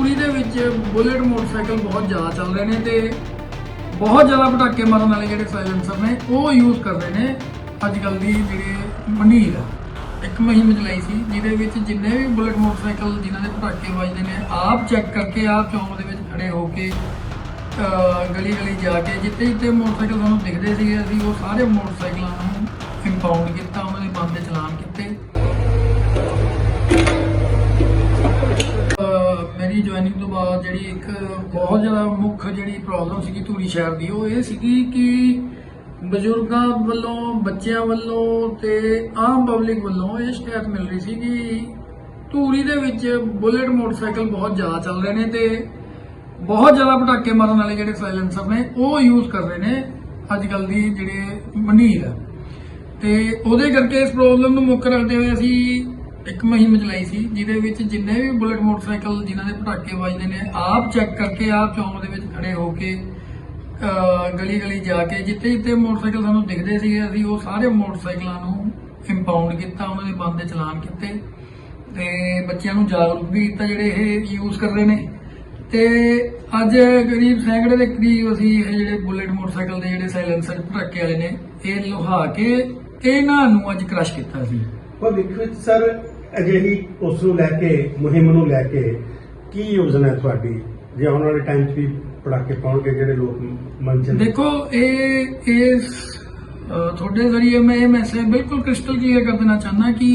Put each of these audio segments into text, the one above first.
ਕੁੜੀ ਦੇ ਵਿੱਚ ਬੁਲੇਟ ਮੋਟਰਸਾਈਕਲ ਬਹੁਤ ਜ਼ਿਆਦਾ ਚੱਲ ਰਹੇ ਨੇ ਤੇ ਬਹੁਤ ਜ਼ਿਆਦਾ ਪਟਾਕੇ ਮਾਰਨ ਵਾਲੇ ਜਿਹੜੇ ਸਾਇਲੈਂਸਰ ਨੇ, ਉਹ ਯੂਜ਼ ਕਰ ਰਹੇ ਨੇ ਅੱਜ ਕੱਲ ਦੀ ਜਿਹੜੇ ਮਨੀਰ। ਇੱਕ ਮੁਹਿੰਮ ਚਲਾਈ ਸੀ, ਜਿਹਦੇ ਵਿੱਚ ਜਿੰਨੇ ਵੀ ਬੁਲੇਟ ਮੋਟਰਸਾਈਕਲ ਜਿਨ੍ਹਾਂ ਦੇ ਪਟਾਕੇ ਵੱਜਦੇ ਨੇ, ਆਪ ਚੈੱਕ ਕਰਕੇ ਆਪ ਚੌਂਕ ਦੇ ਵਿੱਚ ਖੜੇ ਹੋ ਕੇ ਗਲੀ ਗਲੀ ਜਾ ਕੇ ਜਿੱਥੇ ਜਿੱਥੇ ਮੋਟਰਸਾਈਕਲ ਸਾਨੂੰ ਦਿਖਦੇ ਸੀਗੇ, ਅਸੀਂ ਉਹ ਸਾਰੇ ਮੋਟਰਸਾਈਕਲਾਂ ਨੂੰ ਇੰਪਾਊਂਡ ਕੀਤਾ, ਉਹਨਾਂ ਦੇ ਬੰਦ ਦੇ ਚਲਾਨ ਕੀਤੇ। ਅਹ ਤੋਂ ਬਾਅਦ ਜਿਹੜੀ ਇੱਕ ਬਹੁਤ ਜ਼ਿਆਦਾ ਮੁੱਖ ਜਿਹੜੀ ਪ੍ਰੋਬਲਮ ਸੀਗੀ ਧੂਰੀ ਸ਼ਹਿਰ ਦੀ, ਉਹ ਇਹ ਸੀਗੀ ਕਿ ਬਜ਼ੁਰਗਾਂ ਵੱਲੋਂ, ਬੱਚਿਆਂ ਵੱਲੋਂ ਤੇ ਆਮ ਪਬਲਿਕ ਵੱਲੋਂ ਇਹ ਸ਼ਿਕਾਇਤ ਮਿਲ ਰਹੀ ਸੀ ਕਿ ਧੂਰੀ ਦੇ ਵਿੱਚ ਬੁਲੇਟ ਮੋਟਰਸਾਈਕਲ ਬਹੁਤ ਜ਼ਿਆਦਾ ਚੱਲ ਰਹੇ ਨੇ ਤੇ ਬਹੁਤ ਜ਼ਿਆਦਾ ਪਟਾਕੇ ਮਾਰਨ ਵਾਲੇ ਜਿਹੜੇ ਸਾਇਲੈਂਸਰ ਨੇ, ਉਹ ਯੂਜ਼ ਕਰ ਰਹੇ ਨੇ ਅੱਜ ਕੱਲ ਦੀ ਜਿਹੜੇ ਮਨੀਰ। ਆ ਤੇ ਉਹਦੇ ਕਰਕੇ ਇਸ ਪ੍ਰੋਬਲਮ ਨੂੰ ਮੁੱਖ ਰੱਖਦੇ ਹੋਏ ਅਸੀਂ ਇੱਕ ਮੁਹਿੰਮ ਚਲਾਈ ਸੀ, ਜਿਹਦੇ ਵਿੱਚ ਜਿੰਨੇ ਵੀ ਬੁਲਟ ਮੋਟਰਸਾਈਕਲ ਜਿਨ੍ਹਾਂ ਦੇ ਪਟਾਕੇ ਵੱਜਦੇ ਨੇ, ਆਪ ਚੈੱਕ ਕਰਕੇ ਆਪ ਚੌਂਕ ਦੇ ਵਿੱਚ ਖੜੇ ਹੋ ਕੇ ਗਲੀ ਗਲੀ ਜਾ ਕੇ ਜਿੱਥੇ ਜਿੱਥੇ ਮੋਟਰਸਾਈਕਲ ਸਾਨੂੰ ਦਿਖਦੇ ਸੀਗੇ, ਅਸੀਂ ਉਹ ਸਾਰੇ ਮੋਟਰਸਾਈਕਲਾਂ ਨੂੰ ਇੰਪਾਊਂਡ ਕੀਤਾ, ਉਹਨਾਂ ਦੇ ਬੰਦ ਦੇ ਚਲਾਨ ਕੀਤੇ। ਤੇ ਬੱਚਿਆਂ ਨੂੰ ਜਾਗਰੂਕ ਵੀ ਕੀਤਾ, ਜਿਹੜੇ ਇਹ ਯੂਜ਼ ਕਰਦੇ ਨੇ। ਤੇ ਅੱਜ ਕਰੀਬ ਸੈਂਕੜੇ ਦੇ ਕਰੀਬ ਅਸੀਂ ਇਹ ਜਿਹੜੇ ਬੁਲੇਟ ਮੋਟਰਸਾਈਕਲ ਦੇ ਜਿਹੜੇ ਸਾਇਲੈਂਸਰ ਪਟਾਕੇ ਵਾਲੇ ਨੇ, ਇਹ ਲੁਹਾ ਕੇ ਇਹਨਾਂ ਨੂੰ ਅੱਜ ਕ੍ਰਸ਼ ਕੀਤਾ ਸੀ। ਭਵਿੱਖ ਵਿੱਚ ਸਰ, ਅਜਿਹੀ ਉਸ ਨੂੰ ਲੈ ਕੇ, ਮੁਹਿੰਮ ਨੂੰ ਲੈ ਕੇ ਕੀ ਯੋਜਨਾ ਹੈ ਤੁਹਾਡੀ? ਜੇ ਆਉਣ ਵਾਲੇ ਟਾਈਮ 'ਚ ਵੀ ਪੜਾਕੇ ਪਾਉਣਗੇ ਜਿਹੜੇ ਲੋਕ ਮਨ ਦੇਖੋ, ਇਹ ਇਸ ਤੁਹਾਡੇ ਜ਼ਰੀਏ ਮੈਂ ਇਹ ਮੈਸੇਜ ਬਿਲਕੁਲ ਕ੍ਰਿਸਟਲ ਕਲੀਅਰ ਕਰ ਦੇਣਾ ਚਾਹੁੰਦਾ ਕਿ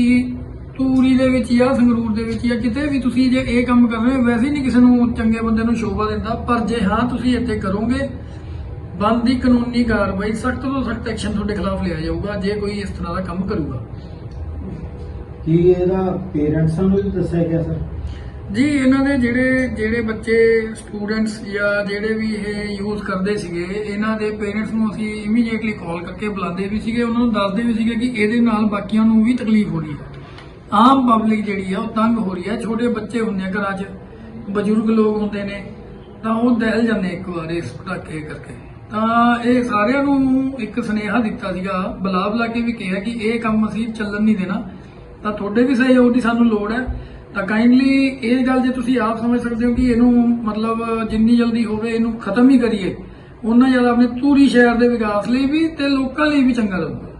ਤੂਰੀ ਦੇ ਵਿੱਚ ਜਾਂ ਸੰਗਰੂਰ ਦੇ ਵਿੱਚ ਜਾਂ ਕਿਤੇ ਵੀ ਤੁਸੀਂ ਜੇ ਇਹ ਕੰਮ ਕਰ ਰਹੇ ਹੋ, ਵੈਸੇ ਨਹੀਂ ਕਿਸੇ ਨੂੰ ਚੰਗੇ ਬੰਦੇ ਨੂੰ ਸ਼ੋਭਾ ਦਿੰਦਾ, ਪਰ ਜੇ ਹਾਂ, ਤੁਸੀਂ ਇੱਥੇ ਕਰੋਗੇ ਬਣਦੀ ਕਾਨੂੰਨੀ ਕਾਰਵਾਈ ਸਖਤ ਤੋਂ ਸਖਤ ਐਕਸ਼ਨ ਤੁਹਾਡੇ ਖਿਲਾਫ ਲਿਆ ਜਾਊਗਾ, ਜੇ ਕੋਈ ਇਸ ਤਰ੍ਹਾਂ ਦਾ ਕੰਮ ਕਰੂਗਾ। ਕੀ ਇਹਦਾ ਪੇਰੈਂਟਸਾਂ ਨੂੰ ਵੀ ਦੱਸਿਆ ਗਿਆ ਸਰ ਜੀ, ਇਹਨਾਂ ਦੇ ਜਿਹੜੇ ਜਿਹੜੇ ਬੱਚੇ ਸਟੂਡੈਂਟਸ ਜਾਂ ਜਿਹੜੇ ਵੀ ਇਹ ਯੂਜ਼ ਕਰਦੇ ਸੀਗੇ, ਇਹਨਾਂ ਦੇ ਪੇਰੈਂਟਸ ਨੂੰ ਅਸੀਂ ਇਮੀਡੀਏਟਲੀ ਕਾਲ ਕਰਕੇ ਬੁਲਾਉਂਦੇ ਵੀ ਸੀਗੇ, ਉਹਨਾਂ ਨੂੰ ਦੱਸਦੇ ਵੀ ਸੀਗੇ ਕਿ ਇਹਦੇ ਨਾਲ ਬਾਕੀਆਂ ਨੂੰ ਵੀ ਤਕਲੀਫ ਹੋ ਰਹੀ ਹੈ। ਆਮ ਪਬਲਿਕ ਜਿਹੜੀ ਆ, ਉਹ ਤੰਗ ਹੋ ਰਹੀ ਹੈ। ਛੋਟੇ ਬੱਚੇ ਹੁੰਦੇ ਆ ਘਰਾਂ 'ਚ, ਬਜ਼ੁਰਗ ਲੋਕ ਹੁੰਦੇ ਨੇ, ਤਾਂ ਉਹ ਦਹਿਲ ਜਾਂਦੇ ਇੱਕ ਵਾਰ ਇਸ ਪਟਾਕੇ ਕਰਕੇ। ਤਾਂ ਇਹ ਸਾਰਿਆਂ ਨੂੰ ਇੱਕ ਸੁਨੇਹਾ ਦਿੱਤਾ ਸੀਗਾ ਬੁਲਾ ਬੁਲਾ ਕੇ ਵੀ ਕਿਹਾ ਕਿ ਇਹ ਕੰਮ ਅਸੀਂ ਚੱਲਣ ਨਹੀਂ ਦੇਣਾ। ਤਾਂ ਤੁਹਾਡੇ ਵੀ ਸਹਿਯੋਗ ਦੀ ਸਾਨੂੰ ਲੋੜ ਹੈ। ਤਾਂ ਕਾਈਂਡਲੀ ਇਹ ਗੱਲ ਜੇ ਤੁਸੀਂ ਆਪ ਸਮਝ ਸਕਦੇ ਹੋ ਕਿ ਇਹਨੂੰ ਮਤਲਬ ਜਿੰਨੀ ਜਲਦੀ ਹੋਵੇ ਇਹਨੂੰ ਖਤਮ ਹੀ ਕਰੀਏ ਉਨਾ ਜ਼ਿਆਦਾ ਆਪਣੇ ਪੂਰੀ ਸ਼ਹਿਰ ਦੇ ਵਿਕਾਸ ਲਈ ਵੀ ਤੇ ਲੋਕਾਂ ਲਈ ਵੀ ਚੰਗਾ ਰਹੂਗਾ